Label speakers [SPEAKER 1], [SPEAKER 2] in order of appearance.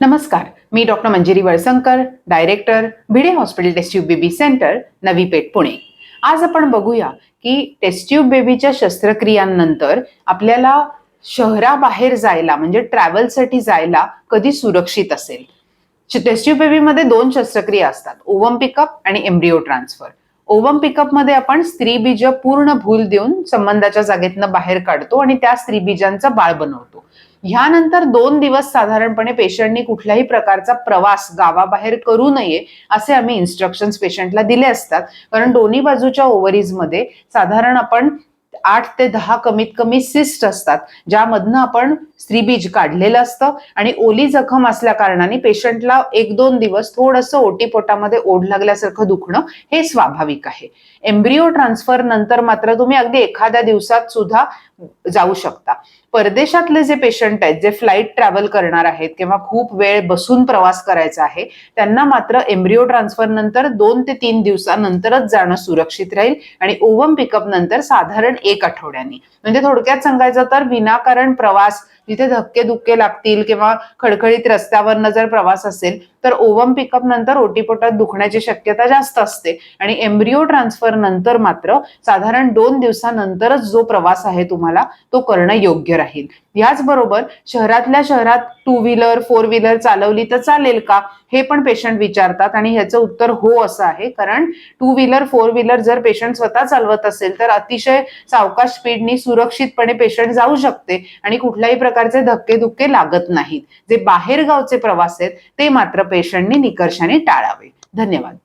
[SPEAKER 1] नमस्कार मी doctor Manjiri Valsankar director Bhide hospital test tube baby centre Navi Peth Pune. आज आपण बघूया की टेस्ट्यूब बेबीच्या शस्त्रक्रियांनंतर आपल्याला शहराबाहेर जायला म्हणजे ट्रॅव्हलसाठी जायला कधी सुरक्षित असेल? टेस्ट्यूब बेबीमध्ये दोन शस्त्रक्रिया असतात ओवम पिकअप आणि एम्ब्रिओ ट्रान्सफर. ओवम पिकअपमध्ये आपण स्त्रीबीज पूर्ण भूल देऊन संबंधाच्या जागेतनं बाहेर काढतो आणि त्या स्त्रीबीजांचा बाळ बनवतो. ह्यानंतर दोन दिवस साधारणपणे पेशंटनी कुठल्याही प्रकारचा प्रवास गावाबाहेर करू नये असे आम्ही इन्स्ट्रक्शन पेशंटला दिले असतात. कारण दोन्ही बाजूच्या ओव्हरीजमध्ये साधारण आपण आठ ते दहा कमीत कमी सिस्ट असतात ज्यामधनं आपण स्त्रीबीज काढलेलं असतं आणि ओली जखम असल्या कारणाने पेशंटला एक दोन दिवस थोडंसं ओटीपोटामध्ये ओढ लागल्यासारखं दुखणं हे स्वाभाविक आहे. एम्ब्रिओ ट्रान्सफर नंतर मात्र तुम्ही अगदी एखाद्या दिवसात सुद्धा जाऊ शकता. परदेशातले जे पेशंट आहेत जे फ्लाईट ट्रॅव्हल करणार आहेत किंवा खूप वेळ बसून प्रवास करायचा आहे त्यांना मात्र एम्ब्रिओ ट्रान्सफर नंतर दोन ते तीन दिवसानंतरच जाणं सुरक्षित राहील आणि ओवम पिकअप नंतर साधारण एक आठवड्याने. म्हणजे थोडक्यात सांगायचं तर विनाकारण प्रवास जिथे धक्के दुक्के लागतील किंवा खडखडीत रस्त्यावरनं जर प्रवास असेल तर ओवम पिकअप नंतर ओटीपोटात दुखण्याची शक्यता जास्त असते. आणि एम्ब्रिओ ट्रान्सफर नंतर मात्र साधारण दोन दिवसानंतरच जो प्रवास आहे तुम्हाला तो करणं योग्य राहील. याचबरोबर शहरातल्या शहरात टू व्हीलर फोर व्हीलर चालवली तर चालेल का? हे पण पेशंट विचारतात आणि ह्याचं उत्तर हो असं आहे. कारण टू व्हीलर फोर व्हीलर जर पेशंट स्वतः चालवत असेल तर अतिशय सावकाश स्पीडनी सुरक्षितपणे पेशंट जाऊ शकते. आणि कुठल्याही प्रकार प्रकारचे धक्के धुक्के लागत नाहीत. जे बाहेर गावचे प्रवास आहेत ते मात्र पेशंटनी निकर्षाने टाळावे. धन्यवाद.